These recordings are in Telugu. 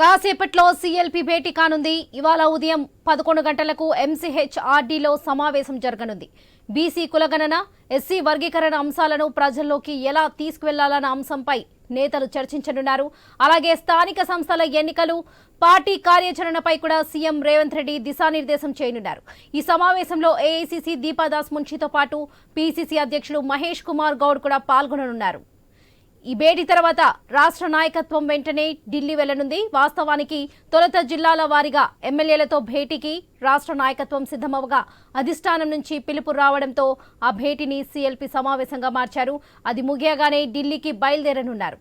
కాసేపట్లో సీఎల్పీ భేటీ కానుంది. ఇవాళ ఉదయం పదకొండు గంటలకు ఎంసీహెచ్ ఆర్డీలో సమావేశం జరగనుంది. బీసీ కులగణన ఎస్సీ వర్గీకరణ అంశాలను ప్రజల్లోకి ఎలా తీసుకువెళ్ళాలన్న అంశంపై నేతలు చర్చించనున్నారు. అలాగే స్థానిక సంస్థల ఎన్నికలు పార్టీ కార్యాచరణపై కూడా సీఎం రేవంత్ రెడ్డి దిశానిర్దేశం చేయనున్నారు. ఈ సమావేశంలో ఏఐసీసీ దీపాదాస్ మున్షితో పాటు పీసీసీ అధ్యక్షులు మహేష్ కుమార్ గౌడ్ కూడా పాల్గొననున్నారు. ఈ భేటీ తర్వాత రాష్ట్ర నాయకత్వం వెంటనే ఢిల్లీ వెళ్ళనుంది. వాస్తవానికి తొలుత జిల్లాల వారీగా ఎమ్మెల్యేలతో భేటీకి రాష్ట్ర నాయకత్వం సిద్ధమవగా అధిష్టానం నుంచి పిలుపు రావడంతో ఆ భేటీని సీఎల్పీ సమావేశంగా మార్చారు. అది ముగియగానే ఢిల్లీకి బయలుదేరనున్నారు.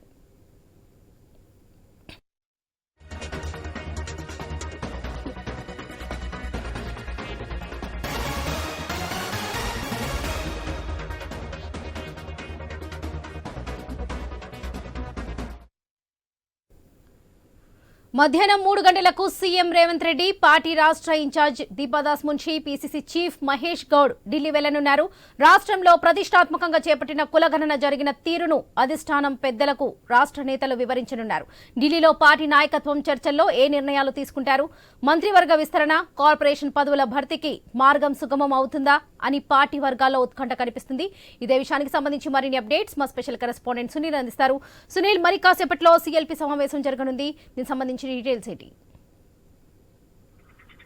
మధ్యాహ్నం మూడు గంటలకు సీఎం రేవంత్ రెడ్డి పార్టీ రాష్ట్ర incharge Deepa Das Munshi PCC chief Mahesh Goud Delhi వెళ్ళనున్నారు. రాష్ట్రంలో ప్రతిష్టాత్మకంగా చేపట్టిన కులగణన జరిగిన తీరును అధిష్టానం పెద్దలకు రాష్ట్ర నేతలు వివరించనున్నారు. ఢిల్లీలో పార్టీ నాయకత్వం చర్చల్లో ఏ నిర్ణయాలు తీసుకుంటారు? మంత్రివర్గ విస్తరణ కార్పొరేషన్ పదవుల భర్తీకి మార్గం సుగమం అవుతుందా అని పార్టీ వర్గాల్లో ఉత్కంఠ కనిపిస్తుంది. ఇదే విషయానికి సంబంధించి మరిన్ని అప్డేట్స్ మా స్పెషల్ కరెస్పాండెంట్ సునీల్ అందిస్తారు. సునీల్ మరి కాసేపట్లో సీఎల్పీ సమావేశం జరగనుంది. దీనికి సంబంధించి డీటెయిల్స్ ఏంటి?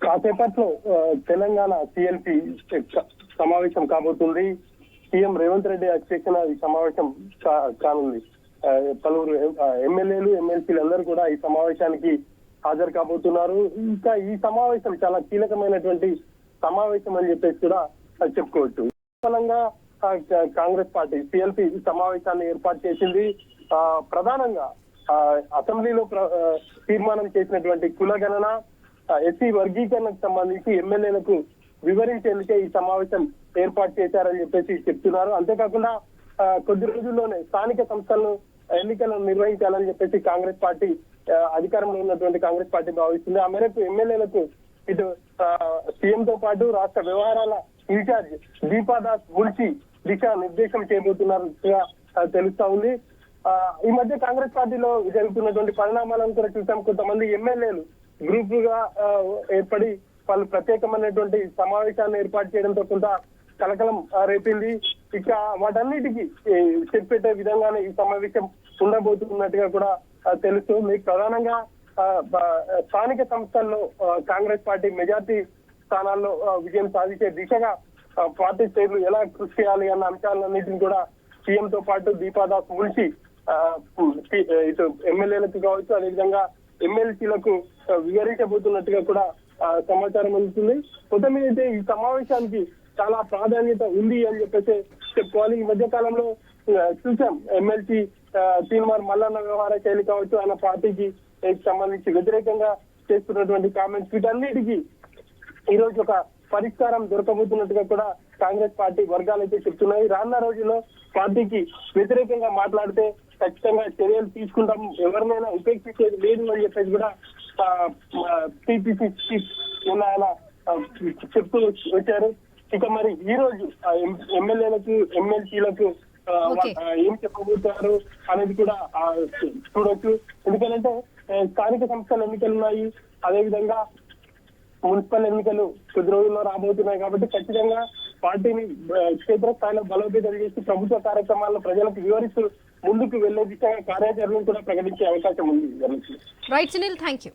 కాసేపట్లో తెలంగాణ సిఎల్పి సమావేశం కాబోతుంది. సీఎం రేవంత్ రెడ్డి అధ్యక్షన ఈ సమావేశం కా- కానుంది. పలువురు ఎమ్మెల్యేలు ఎమ్మెల్సీలు అందరూ కూడా ఈ సమావేశానికి హాజరు కాబోతున్నారు. ఇంకా ఈ సమావేశం చాలా కీలకమైనటువంటి సమావేశం అని చెప్పేసి కూడా చెప్పుకోవచ్చు. ఫలంగా కాంగ్రెస్ పార్టీ సిఎల్పి సమావేశాన్ని ఏర్పాటు చేసింది. ఆ, ప్రధానంగా అసెంబ్లీలో ప్ర- ఆ, తీర్మానం చేసినటువంటి కులగణన ఎస్సీ వర్గీకరణకు సంబంధించి ఎమ్మెల్యేలకు వివరించేందుకే ఈ సమావేశం ఏర్పాటు చేశారని చెప్పేసి చెప్తున్నారు. అంతేకాకుండా కొద్ది రోజుల్లోనే స్థానిక సంస్థలను ఎన్నికలను నిర్వహించాలని చెప్పేసి కాంగ్రెస్ పార్టీ అధికారంలో ఉన్నటువంటి కాంగ్రెస్ పార్టీ భావిస్తుంది. ఆ మేరకు ఎమ్మెల్యేలకు ఇటు సీఎం తో పాటు రాష్ట్ర వ్యవహారాల ఇన్ఛార్జ్ దీపాదాస్ మున్షి దిశ నిర్దేశం చేయబోతున్నట్టుగా తెలుస్తా ఉంది. ఈ మధ్య కాంగ్రెస్ పార్టీలో జరుగుతున్నటువంటి పరిణామాలను కూడా చూసాం. కొంతమంది ఎమ్మెల్యేలు గ్రూప్గా ఏర్పడి వాళ్ళు ప్రత్యేకమైనటువంటి సమావేశాన్ని ఏర్పాటు చేయడంతో కొంత కలకలం రేపింది. ఇక వాటన్నిటికీ చెప్పేట విధంగానే ఈ సమావేశం ఉండబోతున్నట్టుగా కూడా తెలుస్తుంది తెలుసు మీకు ప్రధానంగా ఆ, స్థానిక సంస్థల్లో కాంగ్రెస్ పార్టీ మెజార్టీ స్థానాల్లో విజయం సాధించే దిశగా పార్టీ శ్రేణులు ఎలా కృషి చేయాలి అన్న అంశాలన్నింటినీ కూడా సీఎంతో పాటు దీపాదాస్ మున్షి ఇటు ఎమ్మెల్యేలకు కావచ్చు అదేవిధంగా ఎమ్మెల్సీలకు వివరించబోతున్నట్టుగా కూడా సమాచారం అందుతుంది. మొత్తం అయితే ఈ సమావేశానికి చాలా ప్రాధాన్యత ఉంది అని చెప్పేసి చెప్పుకోవాలి. ఈ మధ్య కాలంలో చూసాం ఎమ్మెల్సీ తీన్మార్ మల్లన్న వ్యవహార శైలి కావచ్చు ఆయన పార్టీకి సంబంధించి వ్యతిరేకంగా చేస్తున్నటువంటి కామెంట్స్. వీటన్నిటికీ ఈ రోజు ఒక పరిష్కారం దొరకబోతున్నట్టుగా కూడా కాంగ్రెస్ పార్టీ వర్గాలు అయితే చెప్తున్నాయి. రానున్న రోజుల్లో పార్టీకి వ్యతిరేకంగా మాట్లాడితే ఖచ్చితంగా చర్యలు తీసుకుంటాం. ఎవరినైనా ఉపేక్షించేది లేదు అని చెప్పేసి కూడా టీపీసీ నిన్న ఆయన చెప్తూ వచ్చారు. ఇక మరి ఈ రోజు ఎమ్మెల్యేలకు ఎమ్మెల్సీలకు ఏం చెప్పబోతారు అనేది కూడా చూడొచ్చు. ఎందుకంటే స్థానిక సంస్థల ఎన్నికలు ఉన్నాయి. అదేవిధంగా మున్సిపల్ ఎన్నికలు కొద్ది రోజుల్లో రాబోతున్నాయి కాబట్టి ఖచ్చితంగా పార్టీని క్షేత్రస్థాయిలో బలోపేతం చేసి ప్రభుత్వ కార్యక్రమాలను ప్రజలకు వివరిస్తూ ముందుకు వెళ్ళే దిశగా కార్యాచరణను కూడా ప్రకటించే అవకాశం ఉంది రైట్ సునీల్ థ్యాంక్ యూ